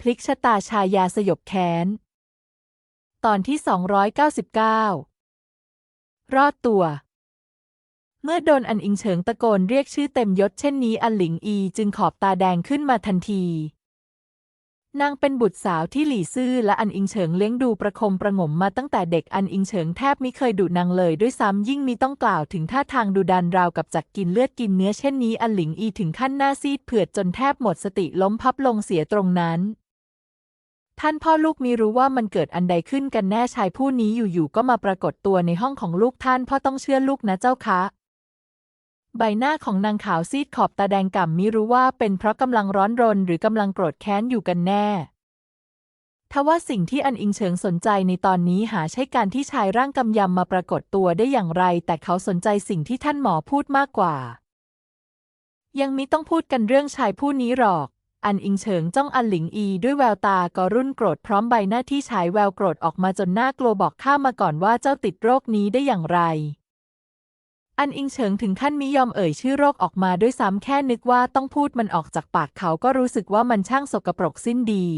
พลิกชะตาชายาสยบแค้น ตอนที่ 299 รอดตัว เมื่อโดนอันอิงเฉิงตะโกนเรียกชื่อเต็มยศเช่นนี้อันหลิงอีจึงขอบตาแดงขึ้นมาทันที นางเป็นบุตรสาวที่หลี่ซื่อและอันอิงเฉิงเลี้ยงดูประคมประงมมาตั้งแต่เด็กอันอิงเฉิงแทบไม่เคยดุนางเลยด้วยซ้ำยิ่งมีต้องกล่าวถึงท่าทางดุดันราวกับจักกินเลือดกินเนื้อเช่นนี้อันหลิงอีถึงขั้นหน้าซีดเผือดจนแทบหมดสติล้มพับลงเสียตรงนั้น ท่านพ่อลูกมีรู้ว่ามันเกิดอันใดขึ้นกันแน่ชายผู้นี้อยู่ๆก็มาปรากฏตัวในห้องของลูกท่านพ่อต้องเชื่อลูกนะเจ้าคะใบหน้าของนางขาวซีดขอบตาแดงก่ำมิรู้ว่าเป็นเพราะกำลังร้อนรนหรือกำลังโกรธแค้นอยู่กันแน่ ทว่าสิ่งที่อันอิงเฉิงสนใจในตอนนี้หาใช่การที่ชายร่างกำยำมาปรากฏตัวได้อย่างไร แต่เขาสนใจสิ่งที่ท่านหมอพูดมากกว่า ยังมิต้องพูดกันเรื่องชายผู้นี้หรอก อันอิงเฉิงจ้องอันหลิงอีด้วยแววตาก็รุ่นโกรธพร้อมใบหน้าที่ฉายแววโกรธออกมาจนหน่ากลัวบอกข้ามาก่อนว่าเจ้าติดโรคนี้ได้อย่างไร อันอิงเฉิงถึงขั้นมิยอมเอ่ยชื่อโรคออกมาด้วยซ้ำแค่นึกว่าต้องพูดมันออกจากปากเขาก็รู้สึกว่ามันช่างสกปรกสิ้นดี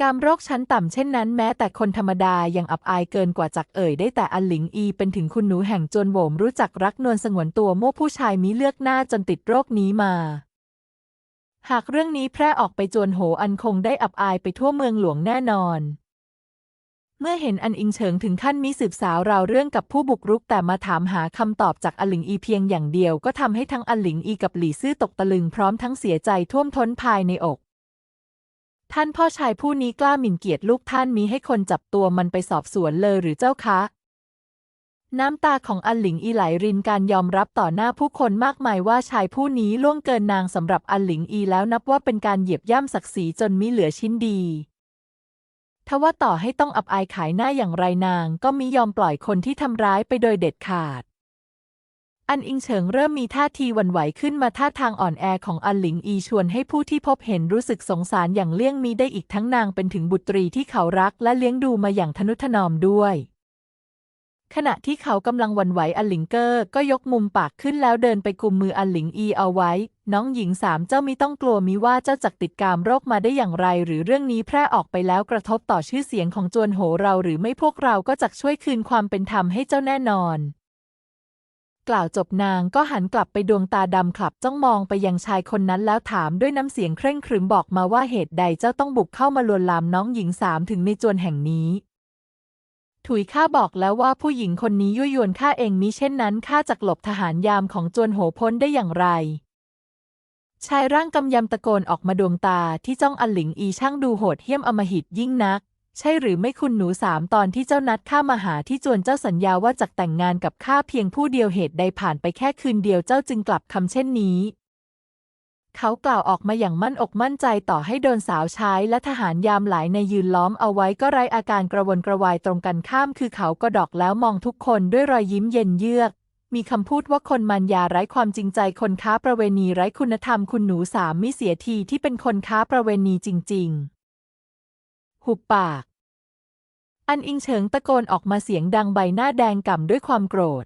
กามโรคชั้นต่ำเช่นนั้นแม้แต่คนธรรมดายังอับอายเกินกว่าจักเอ่ยได้แต่อันหลิงอีเป็นถึงคุณหนูแห่งจวนโหวมรู้จักรักนวลสงวนตัวโม่ผู้ชายมิเลือกหน้าจนติดโรคนี้มา หากเรื่องนี้แพร่ออกไปจวนโหอันคงได้อับอายไปทั่วเมืองหลวงแน่นอน เมื่อเห็นอันอิงเฉิงถึงขั้นมิสืบสาวราวเรื่องกับผู้บุกรุกแต่มาถามหาคำตอบจากอันหลิงอีเพียงอย่างเดียวก็ทำให้ทั้งอันหลิงอีกับหลี่ซื่อตกตะลึงพร้อมทั้งเสียใจท่วมท้นภายในอก ท่านพ่อชายผู้นี้กล้าหมิ่นเกียรติลูกท่านมีให้คนจับตัวมันไปสอบสวนเลยหรือเจ้าคะ น้ำตาของอันหลิงอีไหลรินการยอมรับต่อหน้าผู้คนมากมายว่าชายผู้นี้ล่วงเกินนางสำหรับอันหลิงอีแล้วนับว่าเป็นการเหยียบย่ำศักดิ์ศรีจนมิเหลือชิ้นดีทว่าต่อให้ต้องอับอายขายหน้าอย่างไรนางก็มิยอมปล่อยคนที่ทำร้ายไปโดยเด็ดขาด อันอิงเฉิงเริ่มมีท่าทีวันไหวขึ้นมาท่าทางอ่อนแอของอันหลิงอีชวนให้ผู้ที่พบเห็นรู้สึกสงสารอย่างเลี่ยงมิได้อีกทั้งนางเป็นถึงบุตรีที่เขารักและเลี้ยงดูมาอย่างทนุถนอมด้วย ขณะที่เขากำลังวันไหวอันหลิงเกอร์ ก็ยกมุมปากขึ้นแล้วเดินไปกุมมืออันหลิงอีเอาไว้ น้องหญิงสามเจ้ามิต้องกลัวมิว่าเจ้าจักติดกามโรคมาได้อย่างไร หรือเรื่องนี้แพร่ออกไปแล้วกระทบต่อชื่อเสียงของจวนโหเราหรือไม่พวกเราก็จักช่วยคืนความเป็นธรรมให้เจ้าแน่นอน กล่าวจบนางก็หันกลับไปดวงตาดำขลับจ้องมองไปยังชายคนนั้นแล้วถามด้วยน้ำเสียงเคร่งครึมบอกมาว่าเหตุใดเจ้าต้องบุกเข้ามาลวนลามน้องหญิงสามถึงในจวนแห่งนี้ ถุยข้าบอกแล้วว่าผู้หญิงคนนี้ยั่วยวนข้าเองมิเช่นนั้นข้าจักหลบทหารยามของจวนโหพ้นได้อย่างไร ชายร่างกำยำตะโกนออกมาดวงตาที่จ้องอันหลิงอีช่างดูโหดเหี้ยมอมหิตยิ่งนัก ใช่หรือไม่คุณหนูสามตอนที่เจ้านัดข้ามาหาที่จวนเจ้าสัญญาว่าจะแต่งงานกับข้าเพียงผู้เดียวเหตุใดผ่านไปแค่คืนเดียวเจ้าจึงกลับคำเช่นนี้ เขากล่าวออกมาอย่างมั่นอกมั่นใจต่อให้โดนสาวใช้และทหารยามหลายในยืนล้อมเอาไว้ก็ไร้อาการกระวนกระวายตรงกันข้าม คือเขาก็ดอกแล้วมองทุกคนด้วยรอยยิ้มเย็นเยือก มีคำพูดว่าคนมันยาไร้ความจริงใจคนค้าประเวณีไร้คุณธรรมคุณหนูสามมิเสียทีที่เป็นคนค้าประเวณีจริง ๆ หุบปาก อันอิงเฉิงตะโกนออกมาเสียงดังใบหน้าแดงก่ำด้วยความโกรธ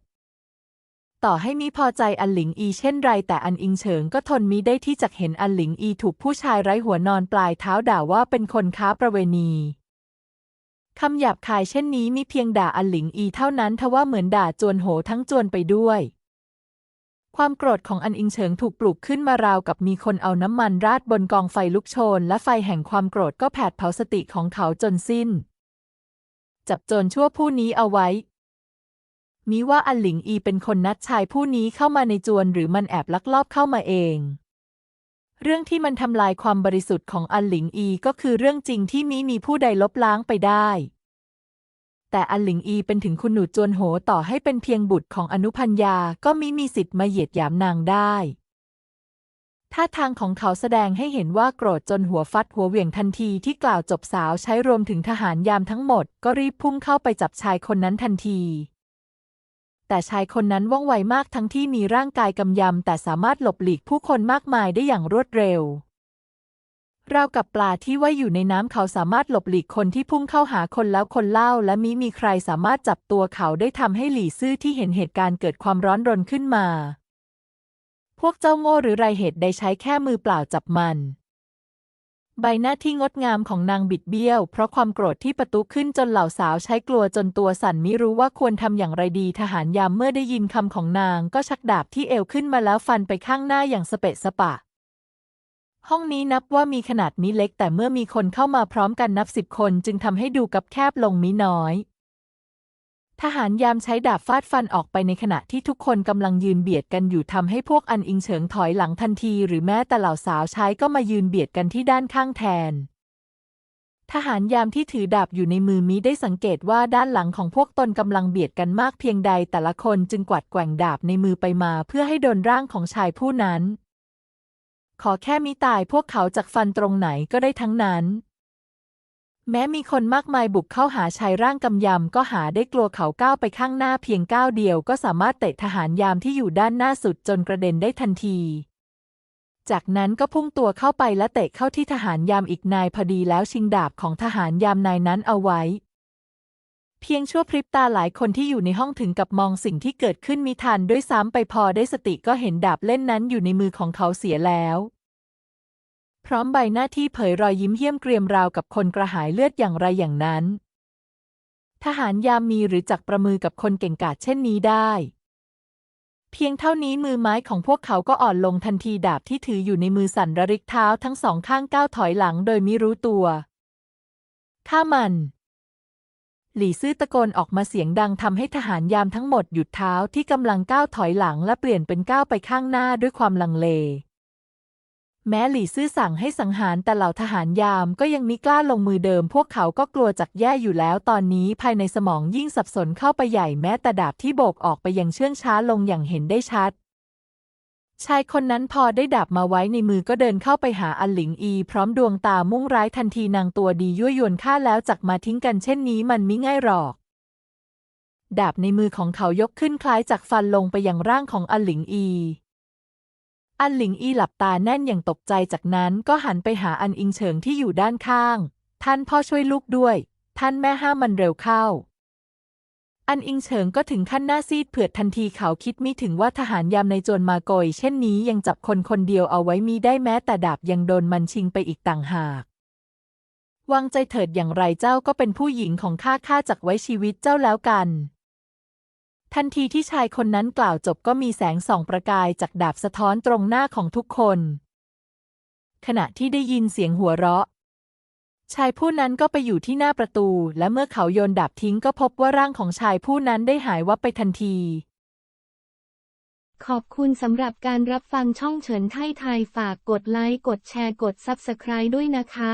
ต่อให้มิพอใจอันหลิงอีเช่นไรแต่อันอิงเฉิงก็ทนมิได้ที่จะเห็นอันหลิงอีถูกผู้ชายไร้หัวนอนปลายเท้าด่าว่าเป็นคนค้าประเวณีคำหยาบคายเช่นนี้มิเพียงด่าอันหลิงอีเท่านั้นทว่าเหมือนด่าจวนโหทั้งจวนไปด้วย ความโกรธของอันอิงเฉิงถูกปลุกขึ้นมาราวกับมีคนเอาน้ำมันราดบนกองไฟลุกโชน และไฟแห่งความโกรธก็แผดเผาสติของเขาจนสิ้น จับโจรชั่วผู้นี้เอาไว้ มิว่าอันหลิงอีเป็นคนนัดชายผู้นี้เข้ามาในจวนหรือมันแอบลักลอบเข้ามาเอง เรื่องที่มันทำลายความบริสุทธิ์ของอันหลิงอีก็คือเรื่องจริงที่มิมีผู้ใดลบล้างไปได้ แต่อันหลิงอีเป็นถึงคุณหนูจวนโหต่อให้เป็นเพียงบุตรของอนุพัญญาก็มิมีสิทธิ์มาเหยียดหยามนางได้ท่าทางของเขาแสดงให้เห็นว่าโกรธจนหัวฟัดหัวเหวี่ยงทันทีที่กล่าวจบสาวใช้รวมถึงทหารยามทั้งหมด ก็รีบพุ่งเข้าไปจับชายคนนั้นทันที แต่ชายคนนั้นว่องไวมากทั้งที่มีร่างกายกำยำ แต่สามารถหลบหลีกผู้คนมากมายได้อย่างรวดเร็ว ราวกับปลาที่ว่ายอยู่ในน้ำเขาสามารถหลบหลีกคนที่พุ่งเข้าหาคนแล้วคนเล่า และมิมีใครสามารถจับตัวเขาได้ทำให้หลี่ซื่อที่เห็นเหตุการณ์เกิดความร้อนรนขึ้นมา พวกเจ้าโง่หรือไรเหตุใดใช้แค่มือเปล่าจับมัน ใบหน้าที่งดงามของนางบิดเบี้ยว เพราะความโกรธที่ประตูขึ้นจนเหล่าสาวใช้กลัวจนตัวสั่นมิรู้ว่าควรทำอย่างไรดีทหารยามเมื่อได้ยินคำของนางก็ชักดาบที่เอวขึ้นมาแล้วฟันไปข้างหน้าอย่างสเปะสปะ ห้องนี้นับว่ามีขนาดมิเล็ก แต่เมื่อมีคนเข้ามาพร้อมกันนับสิบคนจึงทำให้ดูกับแคบลงมิน้อย ทหารยามใช้ดาบฟาดฟันออกไปในขณะที่ทุกคนกำลังยืนเบียดกันอยู่ทำให้พวกอันอิงเฉิงถอยหลังทันที หรือแม้แต่เหล่าสาวใช้ก็มายืนเบียดกันที่ด้านข้างแทน ทหารยามที่ถือดาบอยู่ในมือมิได้สังเกตว่าด้านหลังของพวกตนกำลังเบียดกันมากเพียงใดแต่ละคนจึงกวัดแกว่งดาบในมือไปมาเพื่อให้โดนร่างของชายผู้นั้น ขอแค่มิตายพวกเขาจากฟันตรงไหนก็ได้ทั้งนั้น แม้มีคนมากมายบุกเข้าหาชายร่างกำยำ ก็หาได้กลัวเขาก้าวไปข้างหน้าเพียงก้าวเดียวก็สามารถเตะทหารยามที่อยู่ด้านหน้าสุดจนกระเด็นได้ทันที จากนั้นก็พุ่งตัวเข้าไปและเตะเข้าที่ทหารยามอีกนายพอดีแล้วชิงดาบของทหารยามนายนั้นเอาไว้ เพียงชั่วพริบตาหลายคนที่อยู่ในห้องถึงกับมองสิ่งที่เกิดขึ้นมิทันด้วยซ้ำไปพอได้สติก็เห็นดาบเล่นนั้นอยู่ในมือของเขาเสียแล้ว พร้อมใบหน้าที่เผยรอยยิ้มเยี่ยมเกรียมราวกับคนกระหายเลือดอย่างไรอย่างนั้น ทหารยามมีหรือจักประมือกับคนเก่งกาจเช่นนี้ได้ เพียงเท่านี้มือไม้ของพวกเขาก็อ่อนลงทันทีดาบที่ถืออยู่ในมือสั่นระริกเท้าทั้งสองข้างก้าวถอยหลังโดยไมิรู้ตัวฆ่ามันหลี่ซื่อตะโกนออกมาเสียงดังทำให้ทหารยามทั้งหมดหยุดเท้าที่กำลังก้าวถอยหลังและเปลี่ยนเป็นก้าวไปข้างหน้าด้วยความลังเล แม้หลี่ซื่อสั่งให้สังหารแต่เหล่าทหารยามก็ยังมิกล้าลงมือเดิม พวกเขาก็กลัวจักแย่อยู่แล้วตอนนี้ภายในสมองยิ่งสับสนเข้าไปใหญ่แม้แต่ดาบที่โบกออกไปยังเชื่องช้าลงอย่างเห็นได้ชัด ชายคนนั้นพอได้ดาบมาไว้ในมือก็เดินเข้าไปหาอันหลิงอี พร้อมดวงตามุ่งร้ายทันทีนางตัวดียั่วยวนข้าแล้วจักมาทิ้งกันเช่นนี้มันมิง่ายหรอกดาบในมือของเขายกขึ้นคล้ายจากฟันลงไปยังร่างของอันหลิงอี อันหลิงอีหลับตาแน่นอย่างตกใจจากนั้นก็หันไปหาอันอิงเฉิงที่อยู่ด้านข้าง ท่านพ่อช่วยลูกด้วย ท่านแม่ห้ามมันเร็วเข้า อันอิงเฉิงก็ถึงขั้นหน้าซีดเผือดทันทีเขาคิดไมิถึงว่าทหารยามในโจรมาโกย เช่นนี้ยังจับคนคนเดียวเอาไว้มีได้แม้แต่ดาบยังโดนมันชิงไปอีกต่างหากวางใจเถิดอย่างไรเจ้าก็เป็นผู้หญิงของข้าข้าจักไว้ชีวิตเจ้าแล้วกัน ทันทีที่ชายคนนั้นกล่าวจบก็มีแสงส่องประกายจากดาบสะท้อนตรงหน้าของทุกคน ขณะที่ได้ยินเสียงหัวเราะ ชายผู้นั้นก็ไปอยู่ที่หน้าประตู และเมื่อเขาโยนดาบทิ้งก็พบว่าร่างของชายผู้นั้นได้หายวับไปทันที ขอบคุณสำหรับการรับฟังช่องเฉินไทยไทยฝากกดไลค์กดแชร์กด Subscribe ด้วยนะคะ